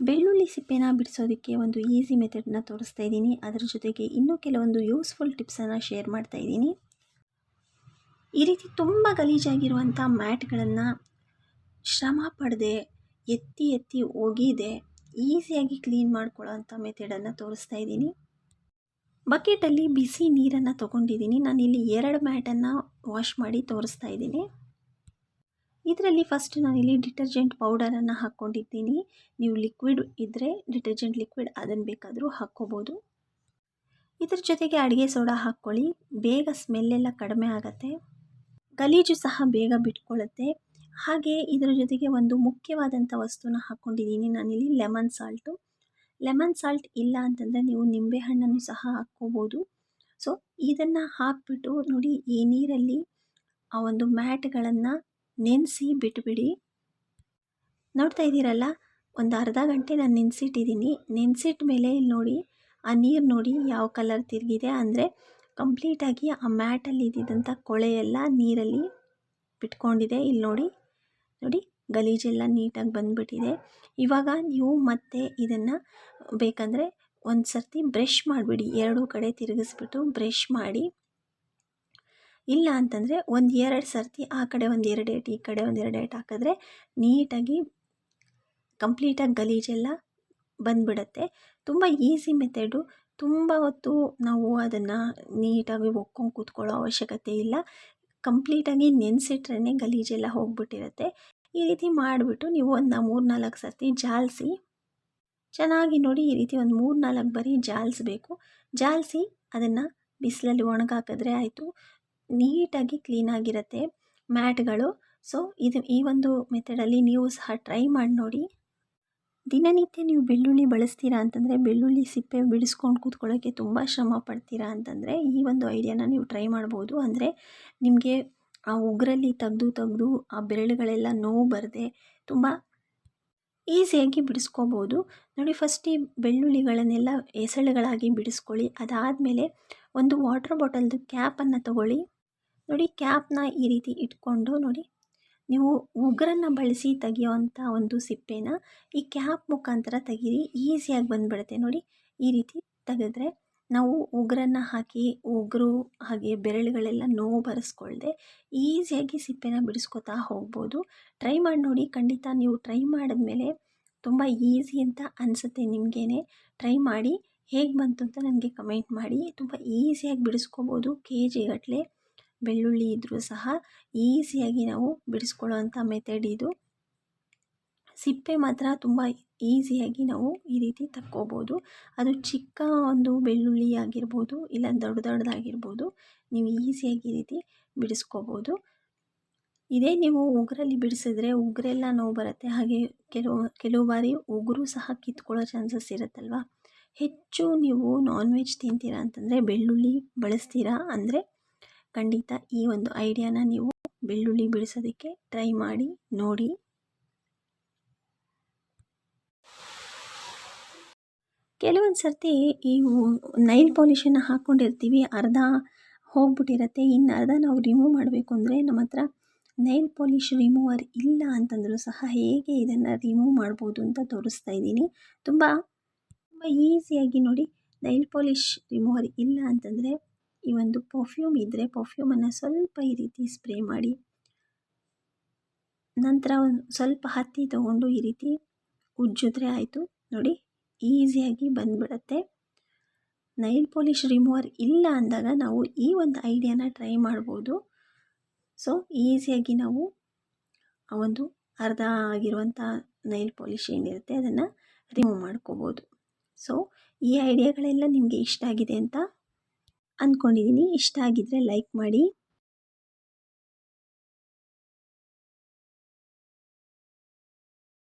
ಬೆಳ್ಳುಳ್ಳಿ ಸಿಪ್ಪೆನ ಬಿಡಿಸೋದಕ್ಕೆ ಒಂದು ಈಸಿ ಮೆಥಡನ್ನ ತೋರಿಸ್ತಾ ಇದ್ದೀನಿ. ಅದರ ಜೊತೆಗೆ ಇನ್ನೂ ಕೆಲವೊಂದು ಯೂಸ್ಫುಲ್ ಟಿಪ್ಸನ್ನು ಶೇರ್ ಮಾಡ್ತಾ ಇದ್ದೀನಿ. ಈ ರೀತಿ ತುಂಬ ಗಲೀಜಾಗಿರುವಂಥ ಮ್ಯಾಟ್ಗಳನ್ನು ಶ್ರಮ ಪಡದೆ, ಎತ್ತಿ ಎತ್ತಿ ಒಗಿದೆ ಈಸಿಯಾಗಿ ಕ್ಲೀನ್ ಮಾಡ್ಕೊಳ್ಳೋ ಅಂಥ ಮೆಥಡನ್ನು ತೋರಿಸ್ತಾ ಇದ್ದೀನಿ. ಬಕೆಟಲ್ಲಿ ಬಿಸಿ ನೀರನ್ನು ತೊಗೊಂಡಿದ್ದೀನಿ. ನಾನಿಲ್ಲಿ ಎರಡು ಮ್ಯಾಟನ್ನು ವಾಶ್ ಮಾಡಿ ತೋರಿಸ್ತಾ ಇದ್ದೀನಿ. ಇದರಲ್ಲಿ ಫಸ್ಟ್ ನಾನಿಲ್ಲಿ ಡಿಟರ್ಜೆಂಟ್ ಪೌಡರನ್ನು ಹಾಕ್ಕೊಂಡಿದ್ದೀನಿ. ನೀವು ಲಿಕ್ವಿಡ್ ಇದ್ದರೆ ಡಿಟರ್ಜೆಂಟ್ ಲಿಕ್ವಿಡ್ ಅದನ್ನು ಬೇಕಾದರೂ ಹಾಕ್ಕೋಬೋದು. ಇದ್ರ ಜೊತೆಗೆ ಅಡುಗೆ ಸೋಡಾ ಹಾಕ್ಕೊಳ್ಳಿ. ಬೇಗ ಸ್ಮೆಲ್ಲೆಲ್ಲ ಕಡಿಮೆ ಆಗುತ್ತೆ. ಗಲೀಜು ಸಹ ಬೇಗ ಬಿಟ್ಕೊಳ್ಳುತ್ತೆ ಹಾಗೆ ಇದರ ಜೊತೆಗೆ ಒಂದು ಮುಖ್ಯವಾದಂಥ ವಸ್ತುನ ಹಾಕ್ಕೊಂಡಿದ್ದೀನಿ ನಾನಿಲ್ಲಿ ಲೆಮನ್ ಸಾಲ್ಟು. ಲೆಮನ್ ಸಾಲ್ಟ್ ಇಲ್ಲ ಅಂತಂದರೆ ನೀವು ನಿಂಬೆಹಣ್ಣನ್ನು ಸಹ ಹಾಕ್ಕೋಬೋದು. ಸೊ ಇದನ್ನು ಹಾಕ್ಬಿಟ್ಟು ನೋಡಿ ಈ ನೀರಲ್ಲಿ ಆ ಒಂದು ಮ್ಯಾಟ್ಗಳನ್ನು ನೆನೆಸಿ ಬಿಟ್ಬಿಡಿ. ನೋಡ್ತಾ ಇದ್ದೀರಲ್ಲ, ಒಂದು ಅರ್ಧ ಗಂಟೆ ನಾನು ನೆನೆಸಿಟ್ಟಿದ್ದೀನಿ. ನೆನೆಸಿಟ್ಟ ಮೇಲೆ ಇಲ್ಲಿ ನೋಡಿ, ಆ ನೀರು ನೋಡಿ ಯಾವ ಕಲರ್ ತಿರುಗಿದೆ. ಅಂದರೆ ಕಂಪ್ಲೀಟಾಗಿ ಆ ಮ್ಯಾಟಲ್ಲಿ ಇದ್ದಿದ್ದಂಥ ಕೊಳೆ ಎಲ್ಲ ನೀರಲ್ಲಿ ಬಿಟ್ಕೊಂಡಿದೆ. ಇಲ್ಲಿ ನೋಡಿ ನೋಡಿ ಗಲೀಜೆಲ್ಲ ನೀಟಾಗಿ ಬಂದುಬಿಟ್ಟಿದೆ. ಇವಾಗ ನೀವು ಮತ್ತೆ ಇದನ್ನು ಬೇಕಂದರೆ ಒಂದು ಸರ್ತಿ ಬ್ರಷ್ ಮಾಡಿಬಿಡಿ. ಎರಡೂ ಕಡೆ ತಿರುಗಿಸ್ಬಿಟ್ಟು ಬ್ರಷ್ ಮಾಡಿ. ಇಲ್ಲ ಅಂತಂದರೆ ಒಂದು ಎರಡು ಸರ್ತಿ ಆ ಕಡೆ ಒಂದು ಎರಡು ಏಟು, ಈ ಕಡೆ ಒಂದು ಎರಡು ಏಟು ಹಾಕಿದ್ರೆ ನೀಟಾಗಿ ಕಂಪ್ಲೀಟಾಗಿ ಗಲೀಜೆಲ್ಲ ಬಂದುಬಿಡತ್ತೆ. ತುಂಬ ಈಸಿ ಮೆಥಡು. ತುಂಬ ಹೊತ್ತು ನಾವು ಅದನ್ನು ನೀಟಾಗಿ ಒಕ್ಕೊಂಡು ಕೂತ್ಕೊಳ್ಳೋ ಅವಶ್ಯಕತೆ ಇಲ್ಲ. ಕಂಪ್ಲೀಟಾಗಿ ನೆನೆಸಿಟ್ರೇ ಗಲೀಜೆಲ್ಲ ಹೋಗ್ಬಿಟ್ಟಿರುತ್ತೆ. ಈ ರೀತಿ ಮಾಡಿಬಿಟ್ಟು ನೀವು ಒಂದು ಮೂರು ನಾಲ್ಕು ಸರ್ತಿ ಜಾಲಿಸಿ. ಚೆನ್ನಾಗಿ ನೋಡಿ ಈ ರೀತಿ ಒಂದು ಮೂರು ನಾಲ್ಕು ಬರಿ ಜಾಲಿಸ್ಬೇಕು. ಜಾಲಿಸಿ ಅದನ್ನು ಬಿಸಿಲಲ್ಲಿ ಒಣಗಾಕಿದ್ರೆ ಆಯಿತು. ನೀಟಾಗಿ ಕ್ಲೀನಾಗಿರುತ್ತೆ ಮ್ಯಾಟ್ಗಳು. ಸೊ, ಇದು ಈ ಒಂದು ಮೆಥಡಲ್ಲಿ ನೀವು ಸಹ ಟ್ರೈ ಮಾಡಿ ನೋಡಿ. ದಿನನಿತ್ಯ ನೀವು ಬೆಳ್ಳುಳ್ಳಿ ಬಳಸ್ತೀರಾ ಅಂತಂದರೆ, ಬೆಳ್ಳುಳ್ಳಿ ಸಿಪ್ಪೆ ಬಿಡಿಸ್ಕೊಂಡು ಕೂತ್ಕೊಳ್ಳೋಕ್ಕೆ ತುಂಬ ಶ್ರಮ ಪಡ್ತೀರಾ ಅಂತಂದರೆ, ಈ ಒಂದು ಐಡಿಯಾನ ನೀವು ಟ್ರೈ ಮಾಡ್ಬೋದು. ಅಂದರೆ, ನಿಮಗೆ ಆ ಉಗುರಲ್ಲಿ ತೆಗ್ದು ತೆಗ್ದು ಆ ಬೆರಳುಗಳೆಲ್ಲ ನೋವು ಬರದೆ ತುಂಬ ಈಸಿಯಾಗಿ ಬಿಡಿಸ್ಕೋಬೋದು. ನೋಡಿ, ಫಸ್ಟ್ ಈ ಬೆಳ್ಳುಳ್ಳಿಗಳನ್ನೆಲ್ಲ ಎಸಳುಗಳಾಗಿ ಬಿಡಿಸ್ಕೊಳ್ಳಿ. ಅದಾದಮೇಲೆ ಒಂದು ವಾಟ್ರ್ ಬಾಟಲ್ದು ಕ್ಯಾಪನ್ನು ತಗೊಳ್ಳಿ. ನೋಡಿ ಕ್ಯಾಪ್ನ ಈ ರೀತಿ ಇಟ್ಕೊಂಡು ನೋಡಿ. ನೀವು ಉಗುರನ್ನು ಬಳಸಿ ತೆಗಿಯೋವಂಥ ಒಂದು ಸಿಪ್ಪೆನ ಈ ಕ್ಯಾಪ್ ಮುಖಾಂತರ ತೆಗೀರಿ ಈಸಿಯಾಗಿ ಬಂದುಬಿಡುತ್ತೆ ನೋಡಿ. ಈ ರೀತಿ ತೆಗೆದ್ರೆ ನಾವು ಉಗುರನ್ನು ಹಾಕಿ, ಉಗುರು ಹಾಗೆ ಬೆರಳುಗಳೆಲ್ಲ ನೋವು ಬರೆಸ್ಕೊಳ್ದೆ ಈಸಿಯಾಗಿ ಸಿಪ್ಪೆನ ಬಿಡಿಸ್ಕೊತಾ ಹೋಗ್ಬೋದು. ಟ್ರೈ ಮಾಡಿ ನೋಡಿ. ಖಂಡಿತ ನೀವು ಟ್ರೈ ಮಾಡಿದ್ಮೇಲೆ ತುಂಬ ಈಸಿ ಅಂತ ಅನಿಸುತ್ತೆ ನಿಮಗೇನೆ. ಟ್ರೈ ಮಾಡಿ. ಹೇಗೆ ಬಂತು ಅಂತ ನನಗೆ ಕಮೆಂಟ್ ಮಾಡಿ. ತುಂಬ ಈಸಿಯಾಗಿ ಬಿಡಿಸ್ಕೋಬೋದು. ಕೆ ಜಿಗಟ್ಟಲೆ ಬೆಳ್ಳುಳ್ಳಿ ಇದ್ದರೂ ಸಹ ಈಸಿಯಾಗಿ ನಾವು ಬಿಡಿಸ್ಕೊಳ್ಳೋವಂಥ ಮೆಥಡ್ ಇದು. ಸಿಪ್ಪೆ ಮಾತ್ರ ತುಂಬ ಈಸಿಯಾಗಿ ನಾವು ಈ ರೀತಿ ತಕ್ಕೋಬೋದು. ಅದು ಚಿಕ್ಕ ಒಂದು ಬೆಳ್ಳುಳ್ಳಿ ಆಗಿರ್ಬೋದು, ಇಲ್ಲ ದೊಡ್ಡ ದೊಡ್ಡದಾಗಿರ್ಬೋದು, ನೀವು ಈಸಿಯಾಗಿ ಈ ರೀತಿ ಬಿಡಿಸ್ಕೋಬೋದು. ಇದೇ ನೀವು ಉಗುರಲ್ಲಿ ಬಿಡಿಸಿದ್ರೆ ಉಗುರೆಲ್ಲ ನೋವು ಬರುತ್ತೆ. ಹಾಗೆ ಕೆಲವು ಕೆಲವು ಬಾರಿ ಉಗುರು ಸಹ ಕಿತ್ಕೊಳ್ಳೋ ಚಾನ್ಸಸ್ ಇರುತ್ತಲ್ವ? ಹೆಚ್ಚು ನೀವು ನಾನ್ ವೆಜ್ ತಿಂತೀರಾ ಅಂತಂದರೆ ಬೆಳ್ಳುಳ್ಳಿ ಬಳಸ್ತೀರಾ ಅಂದರೆ ಖಂಡಿತ ಈ ಒಂದು ಐಡಿಯಾನ ನೀವು ಬೆಳ್ಳುಳ್ಳಿ ಬಿಡಿಸೋದಕ್ಕೆ ಟ್ರೈ ಮಾಡಿ, ನೋಡಿ. ಕೆಲವೊಂದು ಸರ್ತಿ ಈ ನೈಲ್ ಪಾಲಿಷನ್ನು ಹಾಕ್ಕೊಂಡಿರ್ತೀವಿ ಅರ್ಧ ಹೋಗ್ಬಿಟ್ಟಿರತ್ತೆ ಇನ್ನು ಅರ್ಧ ನಾವು ರಿಮೂವ್ ಮಾಡಬೇಕು ಅಂದರೆ ನಮ್ಮ ಹತ್ರ ನೈಲ್ ಪಾಲಿಶ್ ರಿಮೂವರ್ ಇಲ್ಲ ಅಂತಂದರೂ ಸಹ ಹೇಗೆ ಇದನ್ನು ರಿಮೂವ್ ಮಾಡ್ಬೋದು ಅಂತ ತೋರಿಸ್ತಾ ಇದ್ದೀನಿ. ತುಂಬ ತುಂಬ ಈಸಿಯಾಗಿ ನೋಡಿ ನೈಲ್ ಪಾಲಿಶ್ ರಿಮೂವರ್ ಇಲ್ಲ ಅಂತಂದರೆ ಈ ಒಂದು ಪರ್ಫ್ಯೂಮ್ ಇದ್ದರೆ ಪರ್ಫ್ಯೂಮನ್ನು ಸ್ವಲ್ಪ ಈ ರೀತಿ ಸ್ಪ್ರೇ ಮಾಡಿ. ನಂತರ ಒಂದು ಸ್ವಲ್ಪ ಹತ್ತಿ ತಗೊಂಡು ಈ ರೀತಿ ಉಜ್ಜಿದ್ರೆ ಆಯಿತು. ನೋಡಿ ಈಸಿಯಾಗಿ ಬಂದ್ಬಿಡುತ್ತೆ. ನೈಲ್ ಪಾಲಿಷ್ ರಿಮೂವರ್ ಇಲ್ಲ ಅಂದಾಗ ನಾವು ಈ ಒಂದು ಐಡಿಯಾನ ಟ್ರೈ ಮಾಡ್ಬೋದು. ಸೊ ಈಸಿಯಾಗಿ ನಾವು ಆ ಒಂದು ಅರ್ಧ ಆಗಿರುವಂಥ ನೈಲ್ ಪಾಲಿಷ್ ಏನಿರುತ್ತೆ ಅದನ್ನು ರಿಮೂವ್ ಮಾಡ್ಕೋಬೋದು. ಸೊ ಈ ಐಡಿಯಾಗಳೆಲ್ಲ ನಿಮಗೆ ಇಷ್ಟ ಆಗಿದೆ ಅಂತ ಅಂದ್ಕೊಂಡಿದ್ದೀನಿ ಇಷ್ಟ ಆಗಿದ್ದರೆ ಲೈಕ್ ಮಾಡಿ.